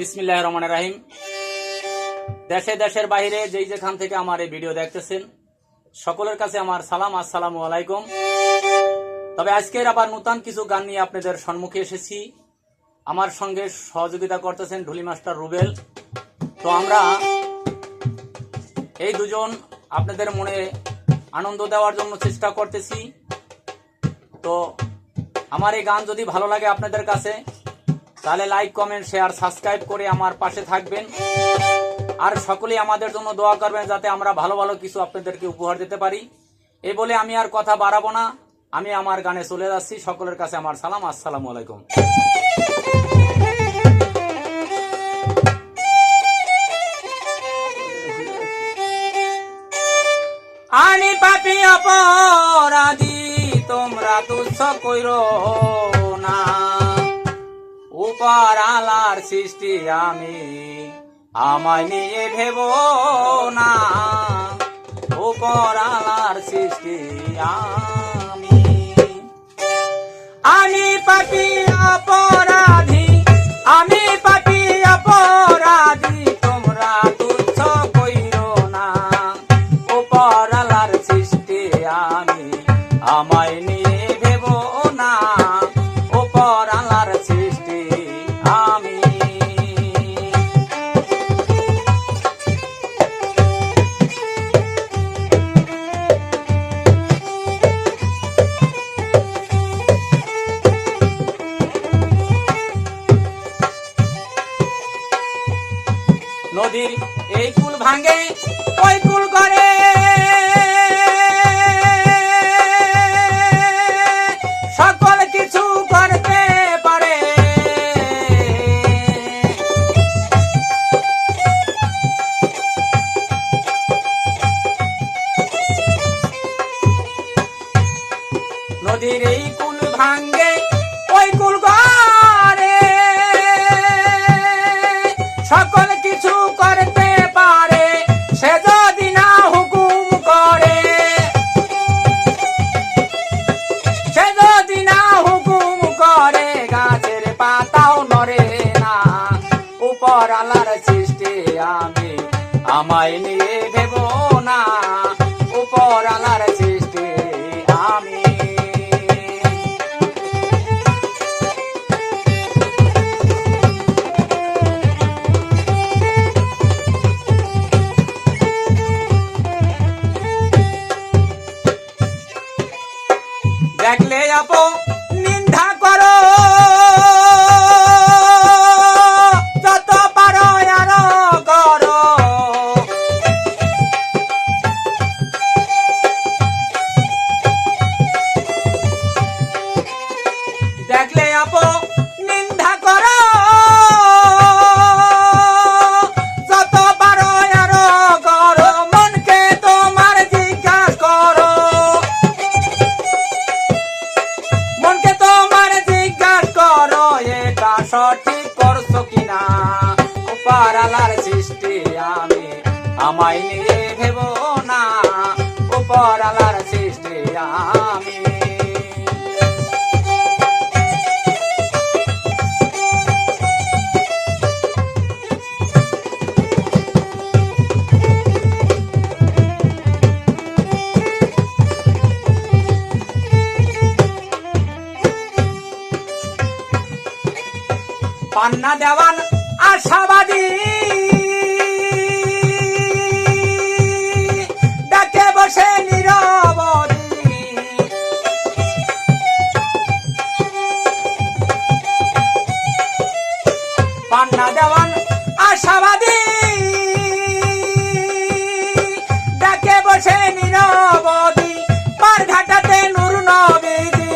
বিসমিল্লাহ রহমান রাহিম। দেশে দেশের বাইরে যেই যেখান থেকে আমার এই ভিডিও দেখতেছেন, সকলের কাছে আমার সালাম, আসসালামু আলাইকুম। তবে আজকের আবার নতুন কিছু গান নিয়ে আপনাদের সম্মুখে এসেছি। আমার সঙ্গে সহযোগিতা করতেছেন ঢুলি মাস্টার রুবেল। তো আমরা এই দুজন আপনাদের মনে আনন্দ দেওয়ার জন্য চেষ্টা করতেছি। তো আমার এই গান যদি ভালো লাগে আপনাদের কাছে তাহলে লাইক কমেন্ট শেয়ার সাবস্ক্রাইব করে আমার পাশে থাকবেন। আর সকলেই আমাদের জন্য দোয়া করবেন যাতে আমরা ভালো ভালো কিছু আপনাদেরকে উপহার দিতে পারি। এ বলে আমি আর কথা বাড়াবো না। আমি আমার গানে চলে যাচ্ছি। সকলের কাছে আমার সালাম। আসসালামু আলাইকুম। আনি পাপি অপরাধী, তোমরা তুচ্ছ কইর। উপর আলার সৃষ্টি আমি। আমায় নিয়ে ভেব না উপর আলার সৃষ্টি আমি নদীর এই কুল ভাঙে, ওই কুল করে সকল কিছু করতে পারে। নদীর এই কুল ভাঙ্গে ওই কুল সে যদি না হুকুম করে, সে যদি না হুকুম করে, গাছের পাতাও নড়ে না। উপর আলার সৃষ্টি আমি আমায় নিয়ে আমায় ভেব না উপর আলার সৃষ্টি আমি। পান্না দেওয়ান আশাবাদী। বসে নীরবদী পান্না দেওয়ান আশাবাদী। ডাকে বসে নীরবদী পার ঘাটাতে নুর নবীজি।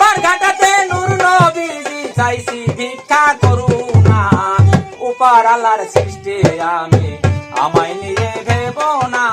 পার ঘাটাতে নূর নবীজি, চাইছি ভিক্ষা করুণা, উপার আলার সৃষ্টি আমি। আমায় নিয়ে ভেব না।